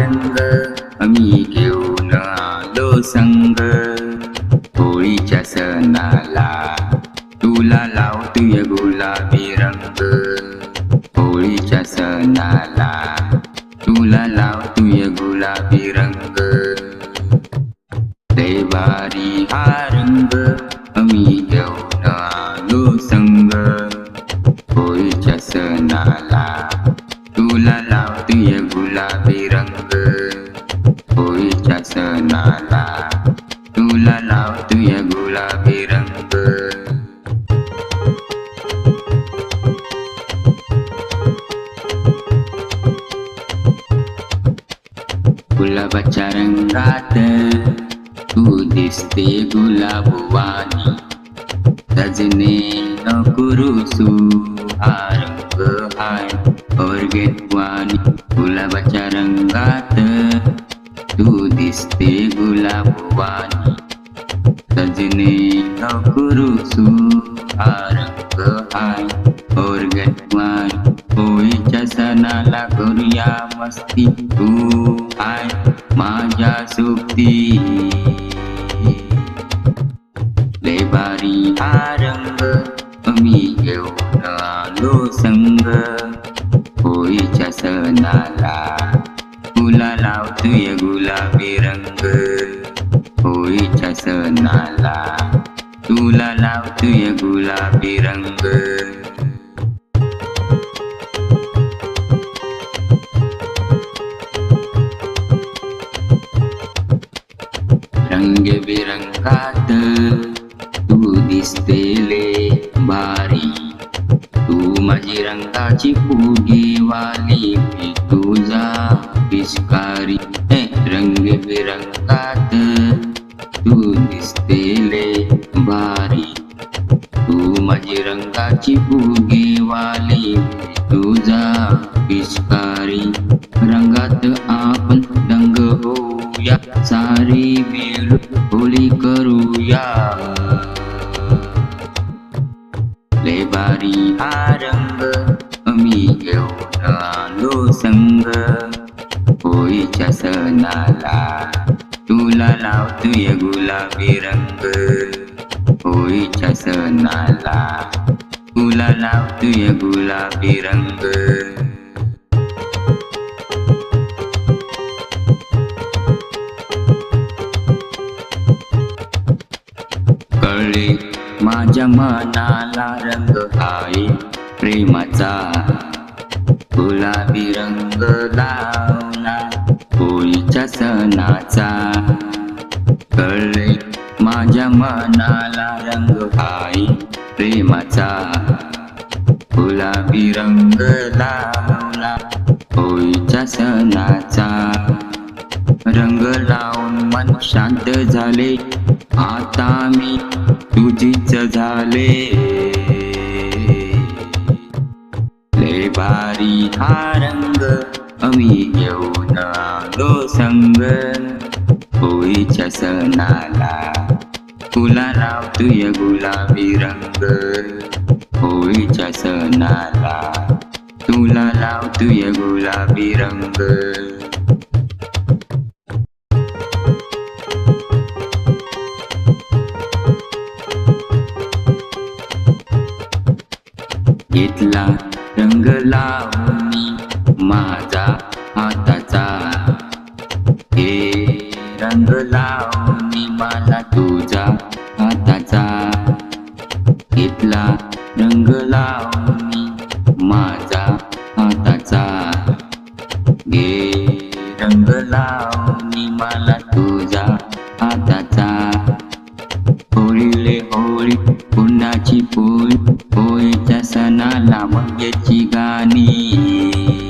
रंग आम्ही घेऊन आलो संग. होळीच्या सणाला तुला लावतोय गुलाबी रंग. होळीच्या सणाला तुला लावतोय गुलाबी रंग. देवारी हा रंग आम्ही घेऊन आलो संग. होळीच्या सणाला गुलाबी रंग. होळीच्या सणाला तुला लावतोय गुलाबी रंग. गुलाबाच्या रंगात तू दिसते गुलाबवानी सजने नको रुसू हा रंग हाय ऑर्गेटवानी गुलाबाच्या रंगात। तू दिसते गुलाबवानी सजने नको रुसू हा रंग हाय ऑर्गेटवानी होळीच्या सणाला करूया मस्ती। तू हाय माझ्या सोबती। होळीच्या सणाला तुला लावतोय गुलाबी रंग. होळीच्या सणाला तुला लावतोय गुलाबी रंग. रंगबिरंगात तू दिसतेले. माझी रंगाची वाली मी तुझा पिचकारी रंग रंगबिरंगात तू दिसतेले भारी. तू माझी रंगाची फुगे वाली मी तुझा पिचकारी रंगात आपण रंग होऊया सारी मिळून होळी करूया. ले भारी हा रंग. लावतोय गुलाबी रंग होळीच्या सणाला तुला लावतोय गुलाबी रंग कळले माझ्या मनाला रंग आहे प्रेमाचा गुलाबी रंग लावला होळीच्या सणाचा माझ्या मनाला रंग आई प्रेमाचा. गुलाबी रंग लावला होळीच्या सणाचा. रंग लावून मन शांत झाले. आता मी तुझीच झाले. भारी हा रंग. आम्ही होळीच्या सणाला तुला गुलाबी रंग होळीच्या सणाला. तुला लावतोय गुलाबी रंग. घेतला रंग लावणी माझा रंग लावणी मला तुझा हाताचा. घेतला रंग लावणी माझा हाताचा. घे रंग लावणी मला तुझा हाताचा. होळीले होळी पुन्हाची पोळी होळीच्या सणाला मग्याची गाणी.